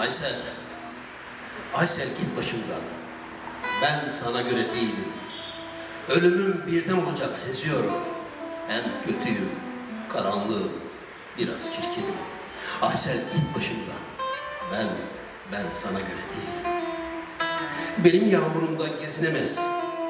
Aysel. Aysel git başımdan. Ben sana göre değilim. Ölümüm birden olacak seziyorum. Hem kötüyüm, karanlığım, biraz çirkinim. Aysel git başımdan. Ben, ben sana göre değilim. Benim yağmurumda gezinemez,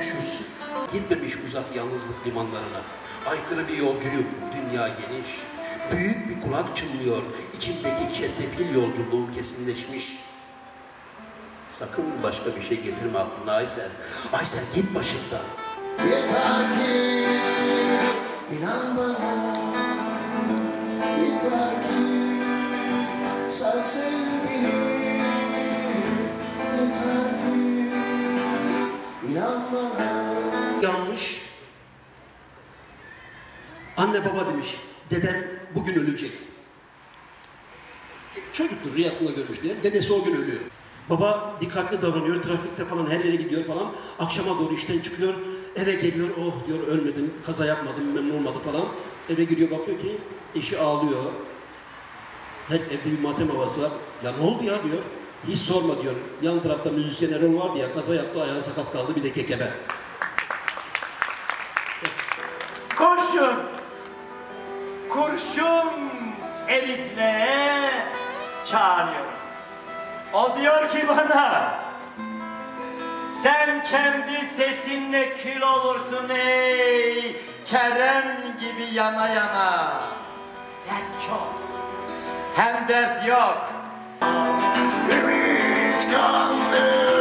üşürsün. Gitmemiş uzak yalnızlık limanlarına. Aykırı bir yolcuyum, dünya geniş. Büyük bir kulak çınlıyor, içimdeki çetrefil yolculuğum kesinleşmiş. Sakın başka bir şey getirme aklına Aysel. Aysel git başımdan. Yeter ki inan bana Yeter ki sen sev beni Yeter Anne baba demiş, dedem bugün ölecek. Çocuktur rüyasında görmüş diye, dedesi o gün ölüyor. Baba dikkatli davranıyor, trafikte falan her yere gidiyor falan. Akşama doğru işten çıkıyor, eve geliyor, oh diyor ölmedim, kaza yapmadım, memnun olmadı falan. Eve giriyor bakıyor ki eşi ağlıyor. Her evde bir matem havası var. Ya ne oldu ya diyor. Hiç sorma diyor. Yan tarafta müzisyen Erol vardı ya, kaza yaptı, ayağı sakat kaldı, bir de kekebe. Kurşun. Kurşun Elif'le çağırıyorum. O diyor ki bana sen kendi sesinle kül olursun ey Kerem gibi yana yana. Dert çok. Hem dert yok. Ümit kandım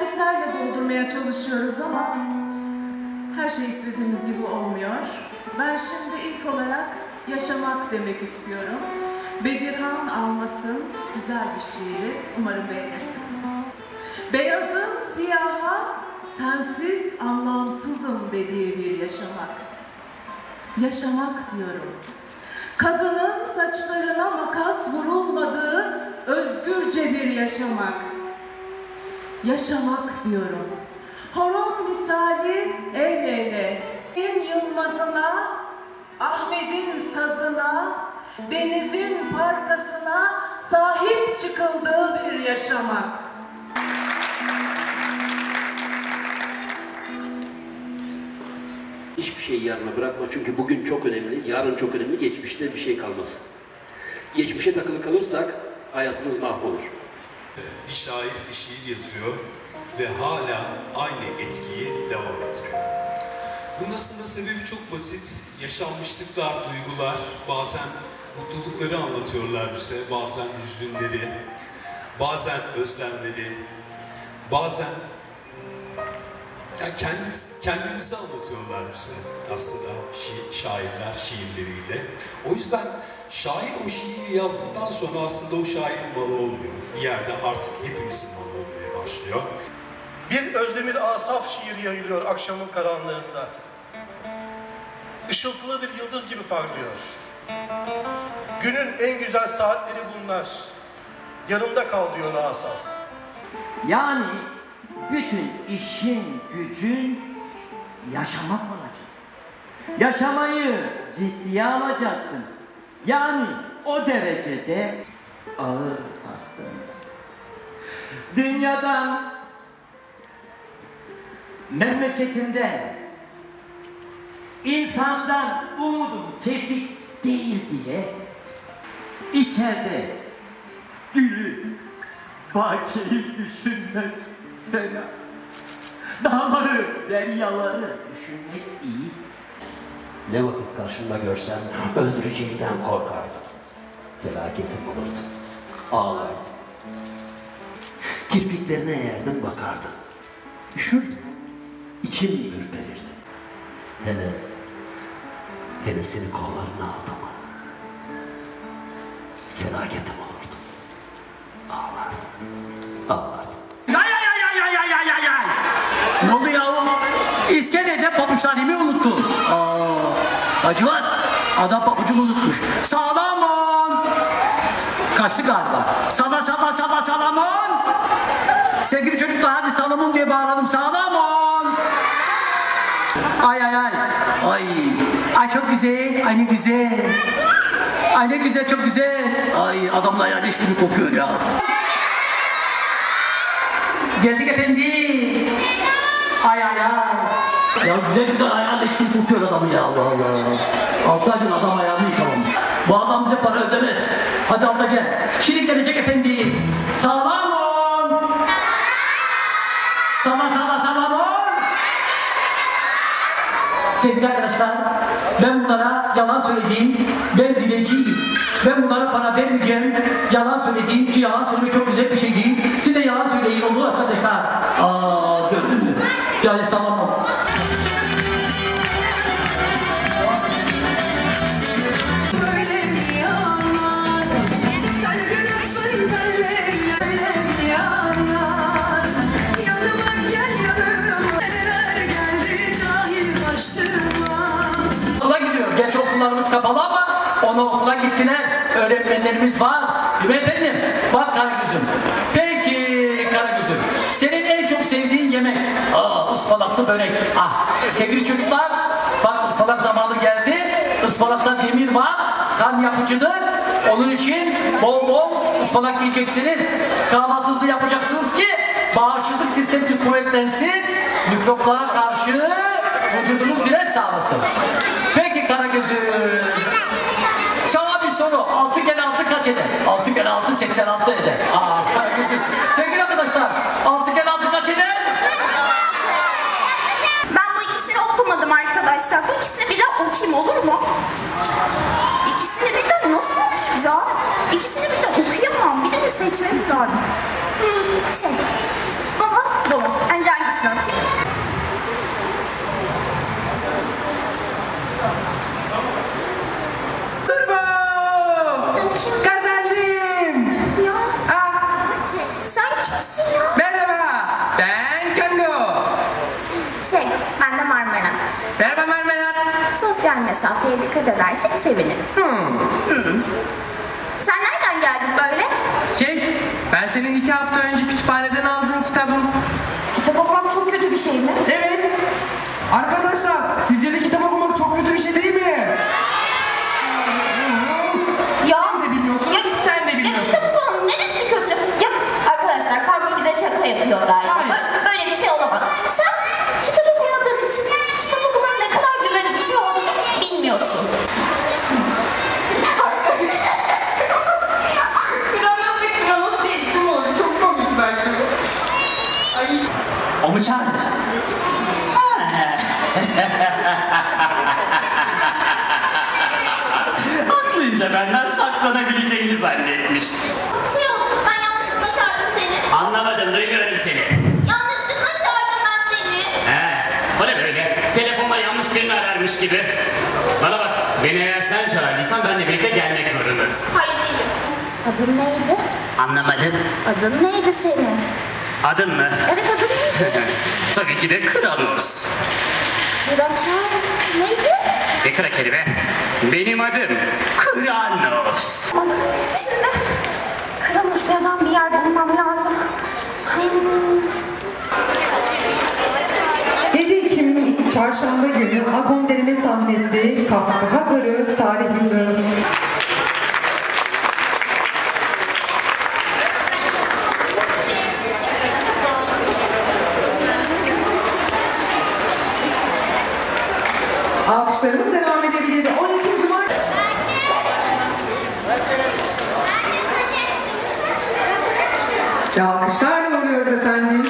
güzelliklerle doldurmaya çalışıyoruz ama her şey istediğimiz gibi olmuyor. Ben şimdi ilk olarak yaşamak demek istiyorum. Bedirhan Almas'ın güzel bir şiiri. Umarım beğenirsiniz. Beyazın siyaha sensiz anlamsızım dediği bir yaşamak. Yaşamak diyorum. Kadının saçlarına makas vurulmadığı özgürce bir yaşamak. Yaşamak diyorum. Horon misali el ele. En yılmazına, Ahmet'in sazına, denizin parkasına sahip çıkıldığı bir yaşamak. Hiçbir şeyi yarına bırakma çünkü bugün çok önemli, yarın çok önemli, geçmişte bir şey kalmasın. Geçmişe takılı kalırsak hayatımız mahvolur. Bir şair bir şiir yazıyor ve hala aynı etkiyi devam ettiriyor. Bunun aslında sebebi çok basit. Yaşanmışlıklar, duygular, bazen mutlulukları anlatıyorlar bize, bazen hüzünleri, bazen özlemleri, bazen yani kendisi, kendimizi anlatıyorlar bize aslında şi- şairler şiirleriyle. O yüzden şair o şiiri yazdıktan sonra aslında o şairin malı olmuyor. Bir yerde artık hepimizin malı olmaya başlıyor. Bir Özdemir Asaf şiiri yayılıyor akşamın karanlığında. Işıltılı bir yıldız gibi parlıyor. Günün en güzel saatleri bunlar. Yanımda kal diyor Asaf. Yani bütün işin gücün yaşamak olacak. Yaşamayı ciddiye alacaksın. Yani o derecede ağır hastalık. Dünyadan, memleketinden, insandan umudum kesik değil diye içeride gülü, bahçeyi düşünmek fena. Dağları, deryaları düşünmek iyi. Ne vakit karşımda görsem öldüreceğinden korkardım. Felaketim olurdu. Ağlardım. Kirpiklerine eğerdim bakardım. Üşürdüm. İçim ürperirdi. Hele, hele seni kollarına aldı? Felaketim olurdu. Ağlardım. Ağlardım. Ay ay ay ay ay ay ay ay! Ne oluyor İskelede pabuçlarımı unuttun. Aa, acı var. Adam pabucunu unutmuş. Salamon. Kaçtı galiba. Sala sala sala salamon. Sevgili çocuklar hadi salamon diye bağıralım. Salamon. Ay ay ay. Ay. Ay çok güzel. Ay ne güzel. Ay ne güzel çok güzel. Ay adamla yani leş gibi kokuyor ya. Geldik efendim. Ay ay ay. Ya güzel güzel ayağın leş gibi kokuyor adamı ya Allah Allah. Altı aydır adam ayağını yıkamamış. Bu adam bize para ödemez. Hadi abla gel. Şimdi gelecek efendim. Sağlam ol. Sağlam sağlam sağlam ol. Sevgili arkadaşlar, ben bunlara yalan söylediğim, ben dilenciyim. Ben bunlara para vermeyeceğim. Yalan söylediğim ki yalan söylemek çok güzel bir şey değil. Siz de yalan söyleyin olur arkadaşlar. Aa gördün mü? Yani salamam. Okullarımız kapalı ama onu okula gittiler. Öğretmenlerimiz var. Değil mi efendim? Bak Karagöz'üm. Peki Karagöz'üm. Senin en çok sevdiğin yemek? Aa ıspanaklı börek. Ah sevgili çocuklar bak ıspanak zamanı geldi. Ispanakta demir var. Kan yapıcıdır. Onun için bol bol ıspanak yiyeceksiniz. Kahvaltınızı yapacaksınız ki bağışıklık sistemi kuvvetlensin. Mikroplara karşı vücudunun direnç sağlasın. Peki Karagöz'üm. Sana bir soru. 6 kere 6 kaç eder? 6 kere 6 86 eder. Aa Karagöz'üm. Sevgili arkadaşlar 6 kere 6 kaç eder? Ben bu ikisini okumadım arkadaşlar. Bu ikisini birden okuyayım olur mu? İkisini birden nasıl okuyacağım? İkisini birden okuyamam. Birini seçmemiz lazım. Hmm, şey, baba, baba. Önce hangisini okuyayım? Turbo! Kazandım! Ya, Ah, sen kimsin ya? merhaba, ben Kango. Şey, ben de Marmara. Merhaba Marmelat. Sosyal mesafeye dikkat edersek sevinirim. Hmm. Sen nereden geldin böyle? Şey, ben senin iki hafta önce kütüphaneden aldığın kitabım. Kitap okumak çok kötü bir şey mi? Evet. Arkadaşlar, saklanabileceğini zannetmiş. Şey oldu ben yanlışlıkla çağırdım seni. Anlamadım, duymuyorum seni. Yanlışlıkla çağırdım ben seni. He, o ne böyle? Telefonla yanlış birini ararmış gibi. Bana bak, beni eğer sen çağırdıysan benle birlikte gelmek zorundasın. Hayır değilim. Adın neydi? Anlamadım. Adın neydi senin? Adın mı? Evet adın neydi? Tabii ki de Kranos. Kraker neydi? Ne krakeri be? Benim adım Kranos. Şimdi Kramus yazan bir yer bulmam lazım. Hmm. 7 Ekim Çarşamba günü Agon Derine sahnesi Kahkaha Garı Salih Yıldırım. Alkışlarımız devam edebilir. 12. Mart Ve alkışlarla uğurluyoruz efendim.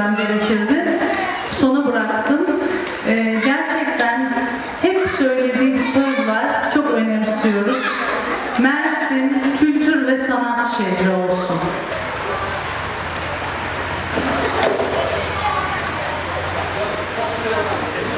and I'm very curious.